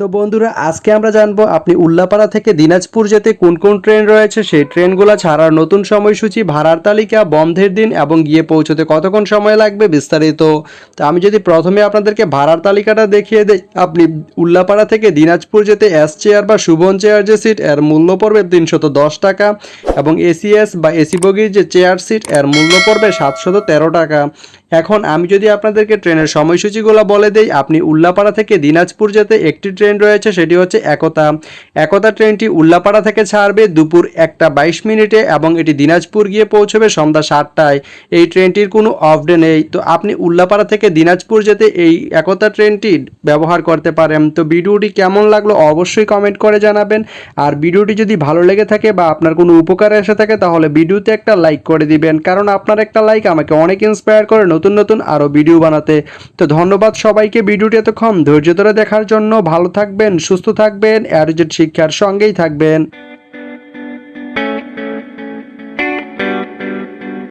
তো বন্ধুরা, আজকে আমরা জানব আপনি উল্লাপাড়া থেকে দিনাজপুর যেতে কোন কোন ট্রেন রয়েছে? সেই ট্রেনগুলো ছাড়ার নতুন সময়সূচি, ভাড়ার তালিকা, বন্ধের দিন এবং গিয়ে পৌঁছতে কতক্ষণ সময় লাগবে বিস্তারিত? তো আমি যদি প্রথমে আপনাদেরকে ভাড়ার তালিকাটা দেখিয়ে দিই, আপনি উল্লাপাড়া থেকে দিনাজপুর যেতে এস চেয়ার বা সুবন চেয়ার যে সিট এর মূল্য পড়বে তিনশত দশ টাকা এবং এসিএস বা এসি বগির যে চেয়ার সিট এর মূল্য পড়বে সাতশত তেরো টাকা। এখন আমি যদি আপনাদেরকে ট্রেনের সময়সূচিগুলো বলে দেই, আপনি উল্লাপাড়া থেকে দিনাজপুর যেতে একটি ট্রেন রয়েছে, সেটি হচ্ছে একতা। একতা ট্রেনটি উল্লাপাড়া থেকে ছাড়বে দুপুর একটা বাইশ মিনিটে এবং এটি দিনাজপুর গিয়ে পৌঁছবে সন্ধ্যা সাতটায়। এই ট্রেনটির কোনো অফ ডে নেই। তো আপনি উল্লাপাড়া থেকে দিনাজপুর যেতে এই একতা ট্রেনটি ব্যবহার করতে পারেন। তো ভিডিওটি কেমন লাগল অবশ্যই কমেন্ট করে জানাবেন। আর ভিডিওটি যদি ভালো লেগে থাকে বা আপনার কোনো উপকারে এসে থাকে, তাহলে ভিডিওতে একটা লাইক করে দিবেন। কারণ আপনার একটা লাইক আমাকে অনেক ইন্সপায়ার করে নতুন নতুন আরও ভিডিও বানাতে। তো ধন্যবাদ সবাইকে ভিডিওটি এতক্ষণ ধৈর্য ধরে দেখার জন্য। ভালো থাকবেন সুস্থ থাকবেন অ্যারোজেট শিক্ষার সঙ্গেই থাকবেন।